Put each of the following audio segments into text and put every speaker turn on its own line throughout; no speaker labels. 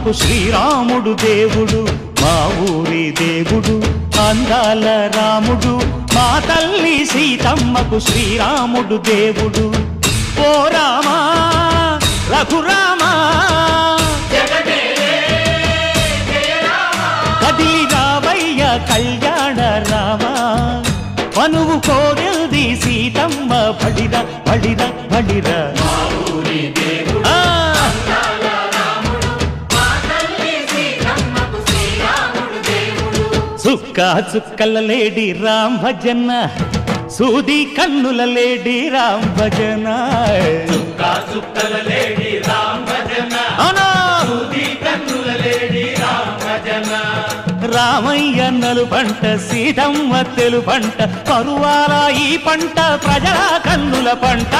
సీతమ్మకు శ్రీరాముడు దేవుడు మా ఊరి దేవుడు అందాల రాముడు మా తల్లి సీతమ్మకు శ్రీరాముడు దేవుడు. ఓ రామా రఘురామా కదిలి రావయ్య కళ్యాణ రామా. మనువు కోరింది సీతమ్మ బడిర బడిర బడిర గాజు లేడి రామ్ భజన సూది కన్నుల లేడి రామ్ భజన. రామయ్య నలు పంట సీతమ్మ తెలు పంట పరువాల ఈ పంట ప్రజల కన్నుల పంట.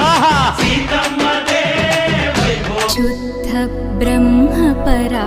ఆహా!
శుద్ధ బ్రహ్మ పరా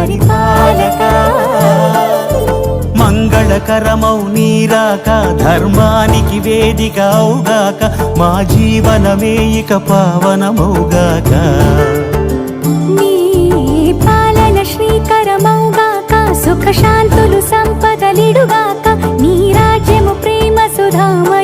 పరిపాలక.
మంగళకరమౌ నీరాక ధర్మానికి వేదిక అవుగాక మా జీవనమే ఇక పావనమౌగాక
పాలన శ్రీకరమౌగాక సుఖ శాంతులు సంపదలిడుగాక నీ రాజ్యము ప్రేమ సుధామయమౌగాక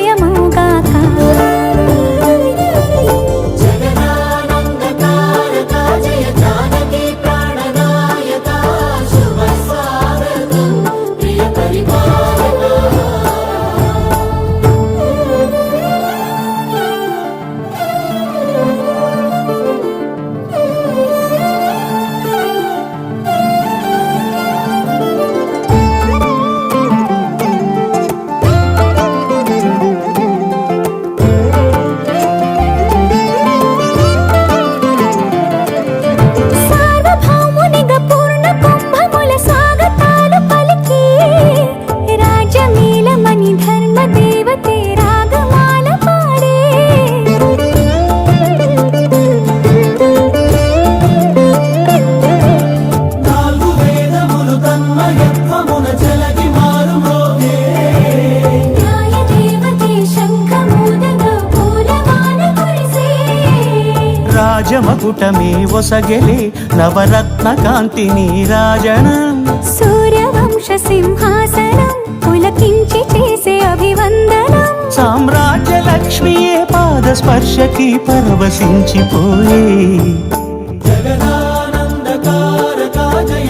ఒసగెలే నవరత్న కాంతి నీరాజనం.
సూర్యవంశ సింహాసనం పులకించి చేసే అభివందనం.
సామ్రాజ్య లక్ష్మియే పాద స్పర్శకి పరవశించిపోయే.
జగదానందకారక జయ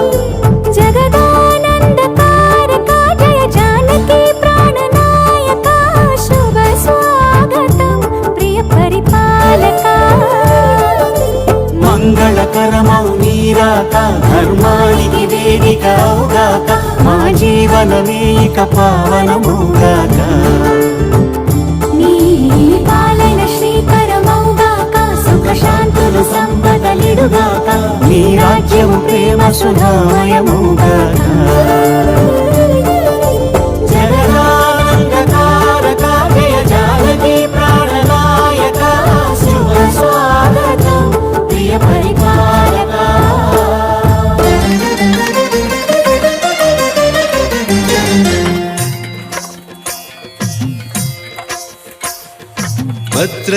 సుధాయము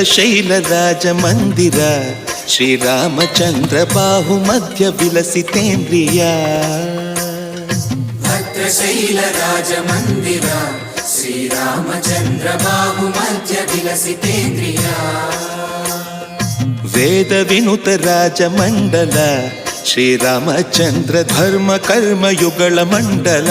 ಶೈಲರಾಜಮಂದಿರ ಶ್ರೀರಾಮಚಂದ್ರ ಬಾಹು ಮಧ್ಯ ವಿಲಸಿತೇಂದ್ರಿಯ
ಭಕ್ತಶೈಲರಾಜಮಂದಿರ ಶ್ರೀರಾಮಚಂದ್ರ ಬಾಹು ಮಧ್ಯ ವಿಲಸಿತೇಂದ್ರಿಯ
ವೇದ ವಿನುತ ರಾಜಮಂಡಲ ಶ್ರೀರಾಮಚಂದ್ರ ಧರ್ಮ ಕರ್ಮ ಯುಗಳ ಮಂಡಲ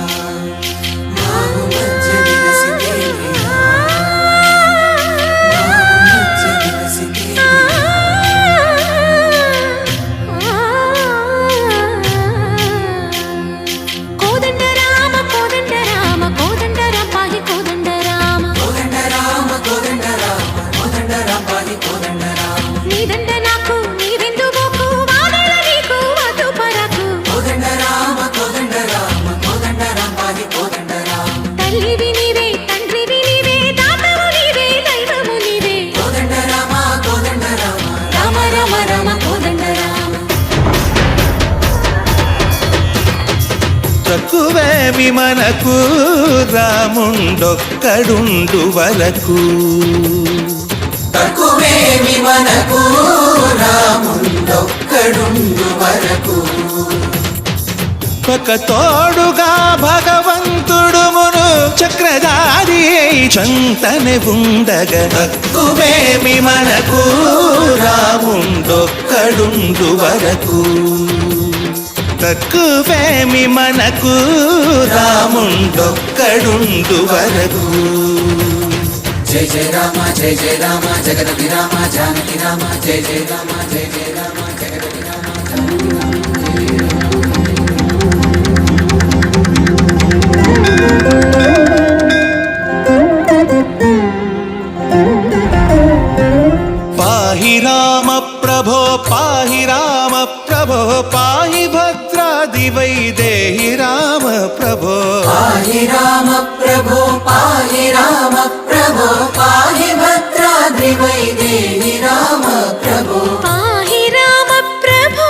మనకు రాముండొక్కడుండు వరకు.
తక్కువేమి మనకు రాముండొక్కడుండు వరకు.
ఒక తోడుగా భగవంతుడు మును చక్రధారి చంతనే ఉండగ. తక్కువేమి మనకు రాముండొక్కడుండు వరకు. తక్కువేమి మనకు? రాముండొక్కడుండు వరకు.
జయ జయ రామ జయ జయ రామ జగదపి రామ జానకి రామ జయ జయ రామ జయ జయ రామ జగదపి రామ.
పాహి రామ ప్రభో పాహి రామ ప్రభో పాహి భద్రాది వైదేహి రామ ప్రభో
పాహి రామ ప్రభో పాహి రామ ప్రభో పాహి భద్రాద్రి వైదేహి రామ ప్రభో
పాహి రామ ప్రభో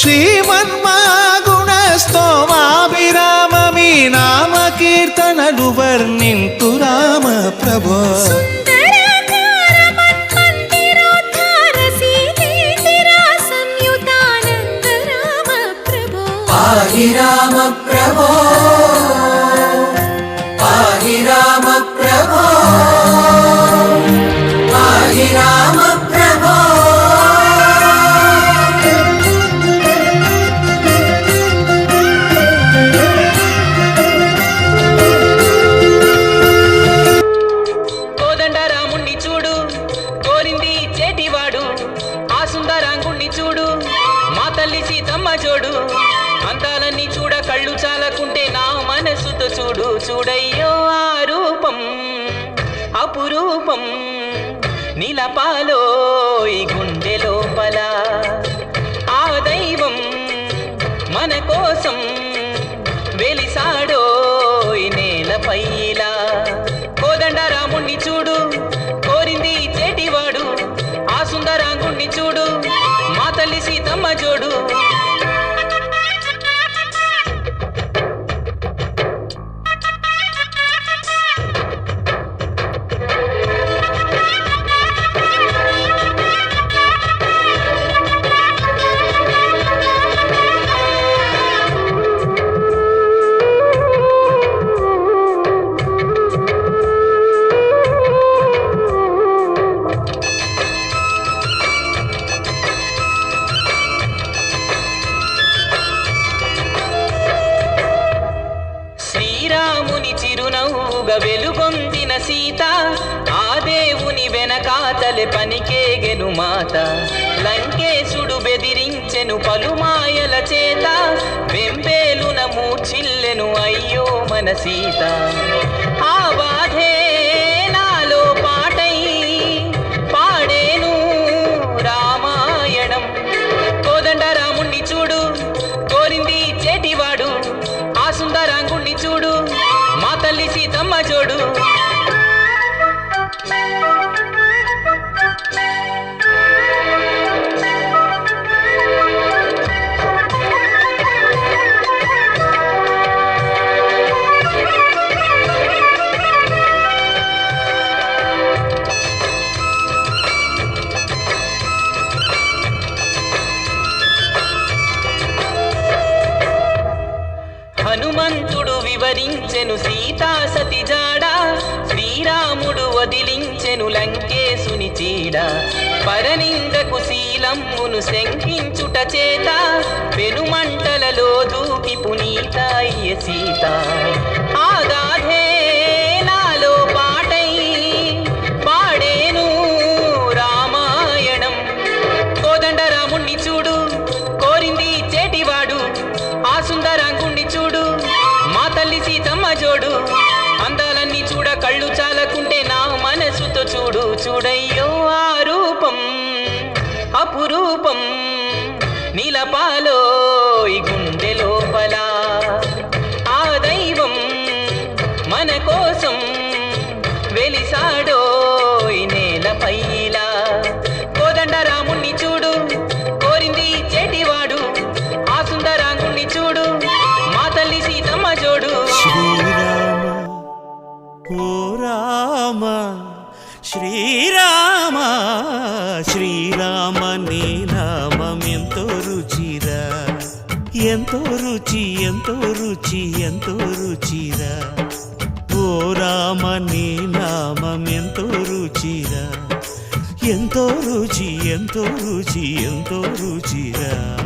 శ్రీమన్మాగుణ స్తోమాభిరామ మీ నామ కీర్తనలు వర్ణింతు రామ ప్రభో
మన కోసం వెలిసాడో ఈ నేలపై ఇలా కోదండ రాముణ్ణి చూడు కోరింది చేటివాడు. ఆ సుందరాంగుణ్ణి చూడు మా తల్లి సీతమ్మ జోడు. పనికేగెను మాత లంకేశుడు బెదిరించెను పలుమాయల చేత. వెంపేలున మూర్చిల్లెను అయ్యో మన సీత. ఆ బాధే నాలో పాటై పాడేను రామాయణం. కోదండ రాముణ్ణి చూడు కోరింది చేటివాడు. ఆ సుందరాంగుణ్ణి చూడు మా తల్లి సీతమ్మ జోడు వదిలించెను సీతా సతి జాడా. శ్రీరాముడు వదిలించెను లంకేశుని చీడ. పరనిందకు శీలమ్మును శంకించుట చేత. పెనుమంటలలో దూకి పునీత సీత. ఆదా చూడు
శ్రీరామ శ్రీరామ నీ నామం ఎంతో రుచిరా. ఎంతో రుచి ఎంతో రుచి ఎంతో రుచిరా. ఓ రామ నీ నామం ఎంతో రుచిరా. ఎంతో రుచి ఎంతో రుచి ఎంతో రుచిరా.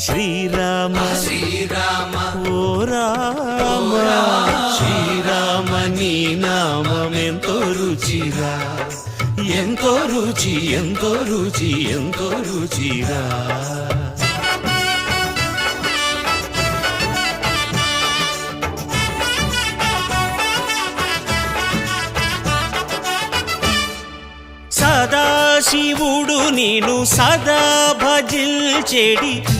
శ్రీరామ.
శ్రీరామ.
ఓ రామ. శ్రీరామ నీ నామం ఎంతో రుచిరా. ఎంతో రుచి ఎంతో రుచి ఎంతో రుచిరా. సదాశివుడు నేను సదా భజిల్చెడి.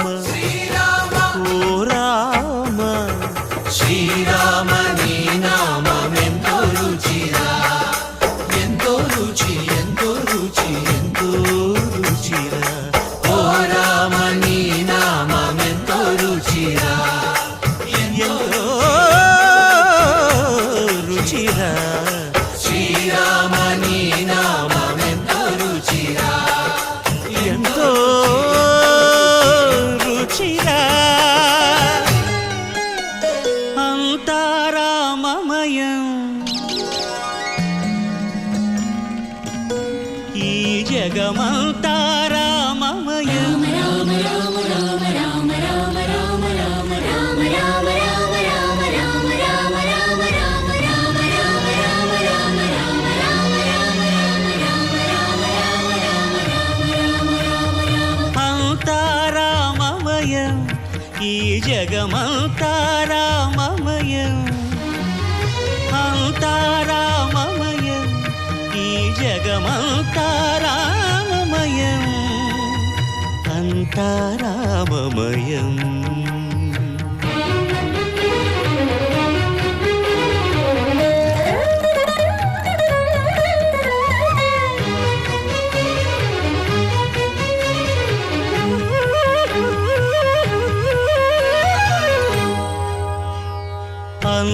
అంతారామమయం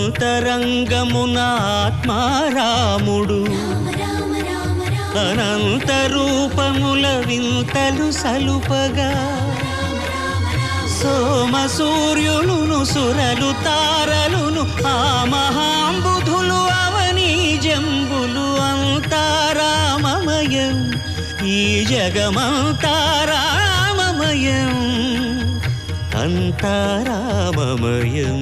అంతరంగమున ఆత్మారాముడు అనంత రూపముల వింతలు సలుపగా. సోమ సూర్యులును సురలు తారలును ఆ మహాంబుధులు అవని జంబులు అంతారామమయం ఈ జగమంతారామమయం అంతారామమయం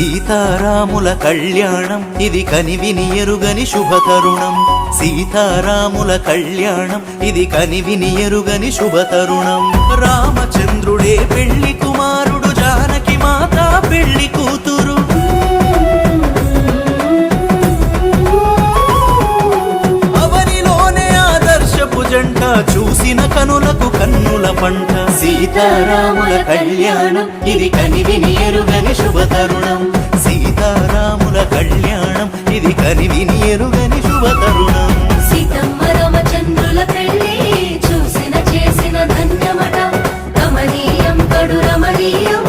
సీతారాముల కళ్యాణం ఇది కనివిని ఎరుగని శుభతరుణం. సీతారాముల కళ్యాణం ఇది కనివిని ఎరుగని శుభతరుణం. రామచంద్రుడే పెళ్ళి కుమారుడు జానకి మాత పెళ్ళి కనులకు కన్నుల పంట. సీతారాముల కళ్యాణం ఇది కనివిని ఎరుగని శుభతరుణం. సీతారాముల కళ్యాణం ఇది కనివిని ఎరుగని శుభతరుణం.
సీతమ్మ రామచంద్రుల పెళ్ళి చూసిన చేసిన ధన్యమట. రమణీయం కడు రమణీయం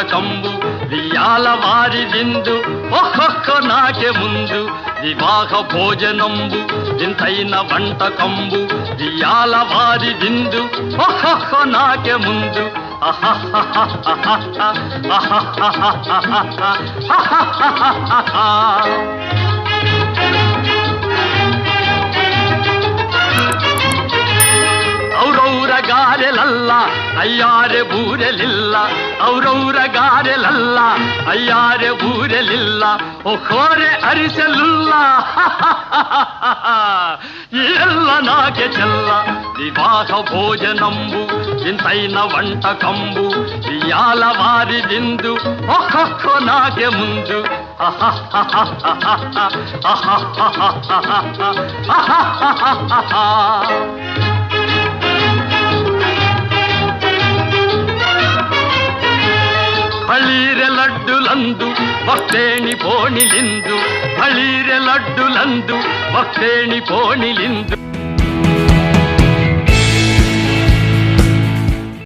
కంబు వియాల వారి విందు ఒక్కొక్క నాటే ముందు వివాహ భోజనంబు వింతైన వంటకంబు వియాల వారి విందు ఒక్కొక్క నాటే ముందు. ఆహా ಗಾರೆಲಲ್ಲ ಅಯ್ಯಾರೆ ಬೂರೆಲಿಲ್ಲ ಔರೌರ ಗಾರೆಲಲ್ಲ ಅಯ್ಯಾರೆ ಬೂರೆಲಿಲ್ಲ ಒಕ್ಕೋರೆ ಅರಿಸಲಿಲ್ಲ ಎಲ್ಲ ನಾಗೆ ಚೆಲ್ಲ ವಿವಾಹ ಭೋಜನಂಬು ಇಂತೈನ వంట కంబు ఇయాల వారి విందు ఒక్కొక్క నాకే ముందు ಬಳೀರೆ ಲಡ್ಡುಲಂದು ಭಕ್ತೇಣಿ ಪೋಣಿಲಿಂದು ಬಳೀರೆ ಲಡ್ಡುಲಂದು ಭಕ್ತೇಣಿ ಪೋಣಿಲಿಂದು